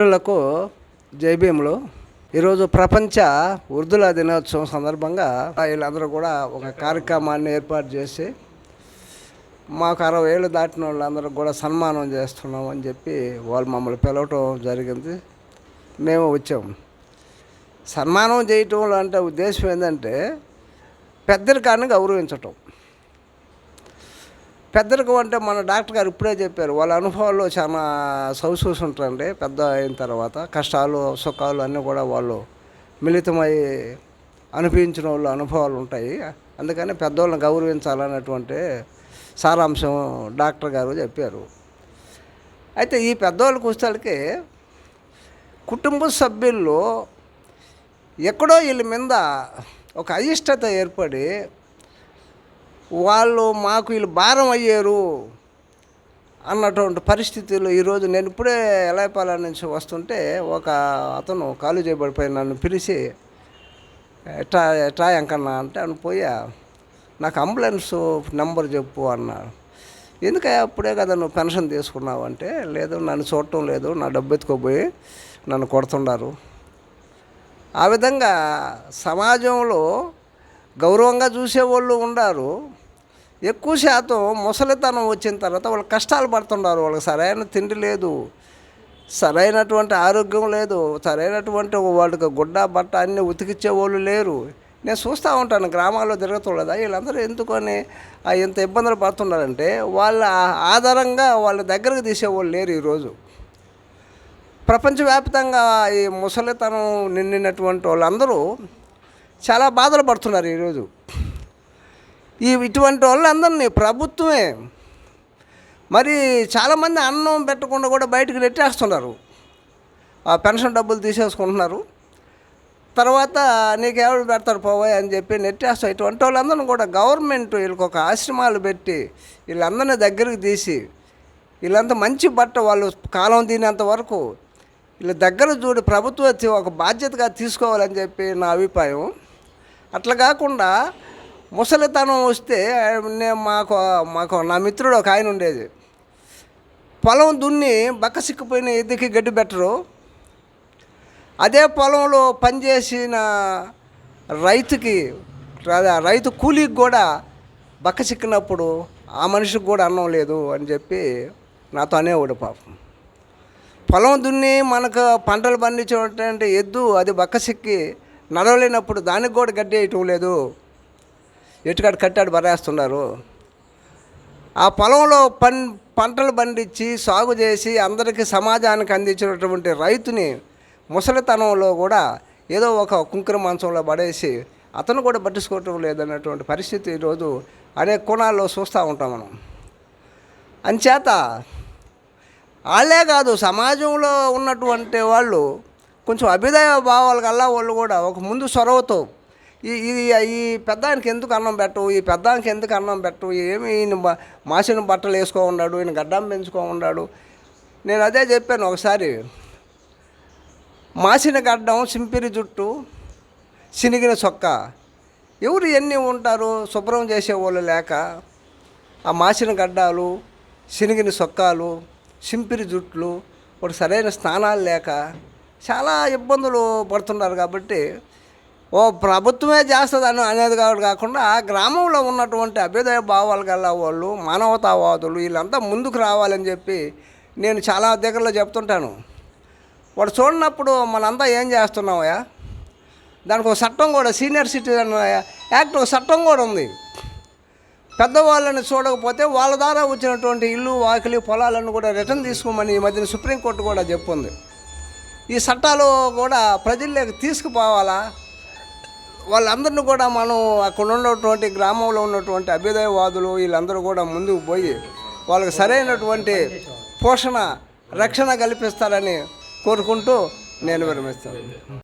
పిల్లలకు జైభీములు ఈరోజు ప్రపంచ ఉర్దూల దినోత్సవం సందర్భంగా వీళ్ళందరూ కూడా ఒక కార్యక్రమాన్ని ఏర్పాటు చేసి మాకు అరవై ఏళ్ళు దాటిన వాళ్ళందరూ కూడా సన్మానం చేస్తున్నాం అని చెప్పి వాళ్ళు మమ్మల్ని పిలవటం జరిగింది. మేము వచ్చాము సన్మానం చేయటం అంటే ఉద్దేశం ఏంటంటే పెద్దరికాన్ని గౌరవించటం. పెద్దలకు అంటే మన డాక్టర్ గారు ఇప్పుడే చెప్పారు వాళ్ళ అనుభవాల్లో చాలా సౌసూసి ఉంటారండి పెద్ద అయిన తర్వాత కష్టాలు సుఖాలు అన్నీ కూడా వాళ్ళు మిళితమై అనిపించిన వాళ్ళు అనుభవాలు ఉంటాయి. అందుకని పెద్దవాళ్ళని గౌరవించాలన్నటువంటి సారాంశం డాక్టర్ గారు చెప్పారు. అయితే ఈ పెద్దవాళ్ళకి వచ్చేసరికి కుటుంబ సభ్యుల్లో ఎక్కడో వీళ్ళ మీద ఒక అయిష్టత ఏర్పడి వాళ్ళు మాకు వీళ్ళు భారం అయ్యారు అన్నటువంటి పరిస్థితులు ఈరోజు నేను ఇప్పుడే ఎలాయపాల నుంచి వస్తుంటే ఒక అతను కాలు చేయబడిపోయి నన్ను పిలిచి ఎట్లా ఎట్లా ఎంకన్నా అంటే అని పోయా నాకు అంబులెన్స్ నెంబర్ చెప్పు అన్నాడు ఎందుకయ్యా అప్పుడే కదా నువ్వు పెన్షన్ తీసుకున్నావు అంటే లేదు నన్ను చూడటం లేదు నా డబ్బు ఎత్తుకోపోయి నన్ను కొడుతున్నారు. ఆ విధంగా సమాజంలో గౌరవంగా చూసేవాళ్ళు ఉండారు. ఎక్కువ శాతం ముసలితనం వచ్చిన తర్వాత వాళ్ళు కష్టాలు పడుతున్నారు వాళ్ళకి. సరైన తిండి లేదు సరైనటువంటి ఆరోగ్యం లేదు సరైనటువంటి వాళ్ళకి గుడ్డ బట్ట అన్నీ ఉతికిచ్చే వాళ్ళు లేరు. నేను చూస్తూ ఉంటాను గ్రామాల్లో తిరుగుతుండదా వీళ్ళందరూ ఎందుకని ఆ ఎంత ఇబ్బందులు పడుతున్నారంటే వాళ్ళ ఆధారంగా వాళ్ళ దగ్గరకు తీసేవాళ్ళు లేరు ఈరోజు. ప్రపంచవ్యాప్తంగా ఈ ముసలితనం నిండినటువంటి వాళ్ళందరూ చాలా బాధలు పడుతున్నారు ఈరోజు. ఈ ఇటువంటి వాళ్ళందరినీ ప్రభుత్వమే. మరి చాలామంది అన్నం పెట్టకుండా కూడా బయటకు నెట్టేస్తున్నారు. ఆ పెన్షన్ డబ్బులు తీసేసుకుంటున్నారు. తర్వాత నీకు ఎవరు పెడతారు పోవాయి అని చెప్పి నెట్టేస్తాం ఇటువంటి వాళ్ళందరినీ కూడా గవర్నమెంట్ వీళ్ళకి ఒక ఆశ్రమాలు పెట్టి వీళ్ళందరినీ దగ్గరికి తీసి వీళ్ళంతా మంచి బట్ట వాళ్ళు కాలం తినేంత వరకు వీళ్ళ దగ్గర చూడి ప్రభుత్వం ఒక బాధ్యతగా తీసుకోవాలని చెప్పి నా అభిప్రాయం. అట్లా కాకుండా ముసలితనం వస్తే నేను మాకు మాకు నా మిత్రుడు ఒక ఆయన ఉండేది. పొలం దున్ని బక్క సిక్కిపోయిన ఎద్దుకి గడ్డి పెట్టరు. అదే పొలంలో పనిచేసిన రైతుకి రైతు కూలీకి కూడా బక్క చిక్కినప్పుడు ఆ మనిషికి కూడా అన్నం లేదు అని చెప్పి నాతో అనేవాడు పాపం. పొలం దున్ని మనకు పంటలు పండించేటువంటి ఎద్దు అది బక్క సిక్కి నడవలేనప్పుడు దానికి కూడా గడ్డి వేయటం లేదు. ఎటుకాడు కట్టాడు బరేస్తున్నారు ఆ పొలంలో పన్ పంటలు పండించి సాగు చేసి అందరికీ సమాజానికి అందించినటువంటి రైతుని ముసలితనంలో కూడా ఏదో ఒక కుంకుర మంచంలో పడేసి అతను కూడా పట్టించుకోవటం లేదన్నటువంటి పరిస్థితి ఈరోజు అనేక కోణాల్లో చూస్తూ ఉంటాం మనం. అంచేత వాళ్ళే కాదు సమాజంలో ఉన్నటువంటి వాళ్ళు కొంచెం అభిదయ భావాలు కల్లా వాళ్ళు కూడా ఒక ముందు చొరవతో ఈ ఇది ఈ పెద్దానికి ఎందుకు అన్నం పెట్టవు ఈ పెద్దానికి ఎందుకు అన్నం పెట్టవు ఏమి ఈయన మాసిన బట్టలు వేసుకో ఉన్నాడు ఈయన గడ్డం పెంచుకో ఉన్నాడు నేను అదే చెప్పాను ఒకసారి. మాసిన గడ్డం సింపిరి జుట్టు చినిగిన చొక్క. ఎవరు ఎన్ని ఉంటారు? శుభ్రం చేసేవాళ్ళు లేక ఆ మాసిన గడ్డాలు చినిగిన సొక్కాలు సింపిరి జుట్లు వాడు సరైన స్నానాలు లేక చాలా ఇబ్బందులు పడుతున్నారు కాబట్టి ఓ ప్రభుత్వమే చేస్తుంది అనేది కాబట్టి కాకుండా గ్రామంలో ఉన్నటువంటి అభ్యుదయ భావాలు గల వాళ్ళు మానవతావాదులు వీళ్ళంతా ముందుకు రావాలని చెప్పి నేను చాలా దగ్గరలో చెప్తుంటాను. వాడు చూడనప్పుడు మనంతా ఏం చేస్తున్నామయ్యా దానికి ఒక చట్టం కూడా సీనియర్ సిటిజన్ యాక్ట్ ఒక చట్టం కూడా ఉంది. పెద్దవాళ్ళని చూడకపోతే వాళ్ళ ద్వారా వచ్చినటువంటి ఇల్లు వాకిలి పొలాలను కూడా రిటర్న్ తీసుకోమని ఈ మధ్యన సుప్రీంకోర్టు కూడా చెప్పుంది. ఈ చట్టాలు కూడా ప్రజల్లోకి తీసుకుపోవాలా? వాళ్ళందరిని కూడా మనం అక్కడ ఉన్నటువంటి గ్రామంలో ఉన్నటువంటి అభ్యుదయవాదులు వీళ్ళందరూ కూడా ముందుకు పోయి వాళ్ళకి సరైనటువంటి పోషణ రక్షణ కల్పిస్తారని కోరుకుంటూ నేను విరమిస్తాను.